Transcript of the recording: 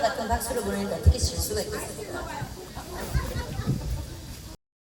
같은 박수를 보내는데 어떻게 질 수가 있겠습니까?